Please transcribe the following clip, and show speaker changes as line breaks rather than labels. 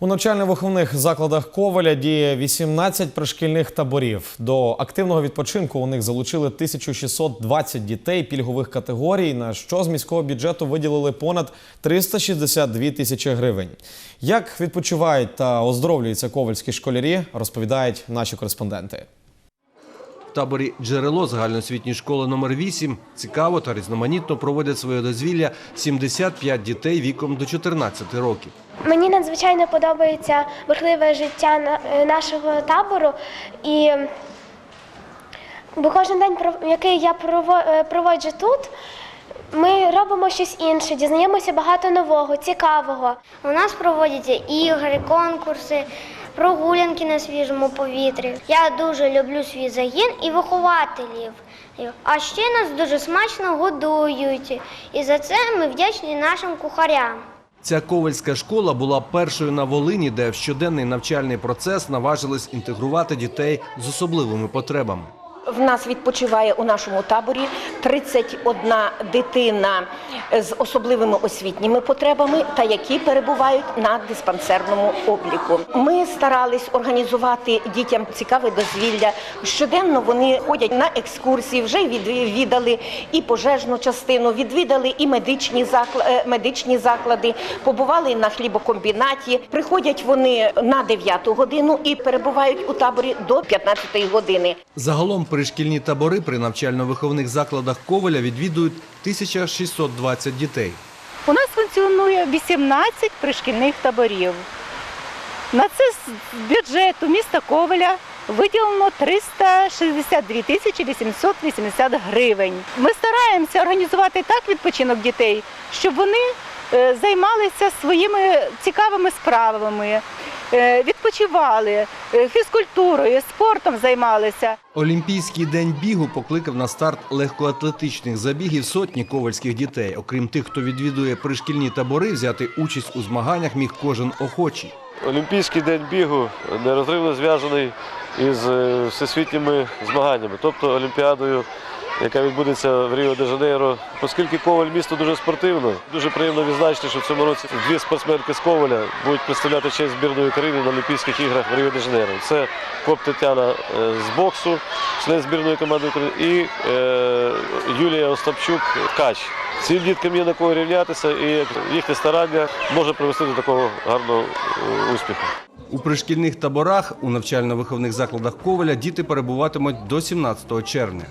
У навчально-виховних закладах Коваля діє 18 пришкільних таборів. До активного відпочинку у них залучили 1620 дітей пільгових категорій, на що з міського бюджету виділили понад 362 тисячі гривень. Як відпочивають та оздоровлюються ковальські школярі, розповідають наші кореспонденти.
Таборі «Джерело» загальноосвітньої школи номер 8 цікаво та різноманітно проводять своє дозвілля 75 дітей віком до 14 років.
Мені надзвичайно подобається бурхливе життя е, нашого табору. І бо кожен день, про- який я е, проводжу тут, ми робимо щось інше, дізнаємося багато нового, цікавого.
У нас проводяться ігри, конкурси, прогулянки на свіжому повітрі. Я дуже люблю свій загін і вихователів. А ще нас дуже смачно годують. І за це ми вдячні нашим кухарям.
Ця ковальська школа була першою на Волині, де в щоденний навчальний процес наважились інтегрувати дітей з особливими потребами.
В нас відпочиває у нашому таборі 31 дитина з особливими освітніми потребами та які перебувають на диспансерному обліку. Ми старались організувати дітям цікаве дозвілля. Щоденно вони ходять на екскурсії, вже відвідали і пожежну частину, відвідали і медичні заклади, медичні заклади, побували на хлібокомбінаті. Приходять вони на 9 годину і перебувають у таборі до 15 години.
Загалом пришкільні табори при навчально-виховних закладах Коваля відвідують 1620 дітей.
У нас функціонує 18 пришкільних таборів. На це з бюджету міста Ковеля виділено 362 тисячі 880 гривень. Ми стараємося організувати так відпочинок дітей, щоб вони е, займалися своїми цікавими справами, відпочивали, е, фізкультурою, спортом займалися.
Олімпійський день бігу покликав на старт легкоатлетичних забігів сотні ковальських дітей. Окрім тих, хто відвідує пришкільні табори, взяти участь у змаганнях міг кожен охочий.
Олімпійський день бігу нерозривно зв'язаний із е, всесвітніми змаганнями, тобто Олімпіадою, яка відбудеться в Ріо де Жанейро. Оскільки Коваль місто дуже спортивне, дуже приємно відзначити, що в цьому році дві спортсменки з Коваля будуть представляти честь збірної України на Олімпійських іграх в Ріо де Жанейро. Це Коп Тетяна е, з боксу, член збірної команди України, і е, Юлія Остапчук ткач. Цим діткам є на кого рівнятися, і їхнє старання може привести до такого гарного е, успіху.
У пришкільних таборах у навчально-виховних закладах Коваля діти перебуватимуть до 17 червня.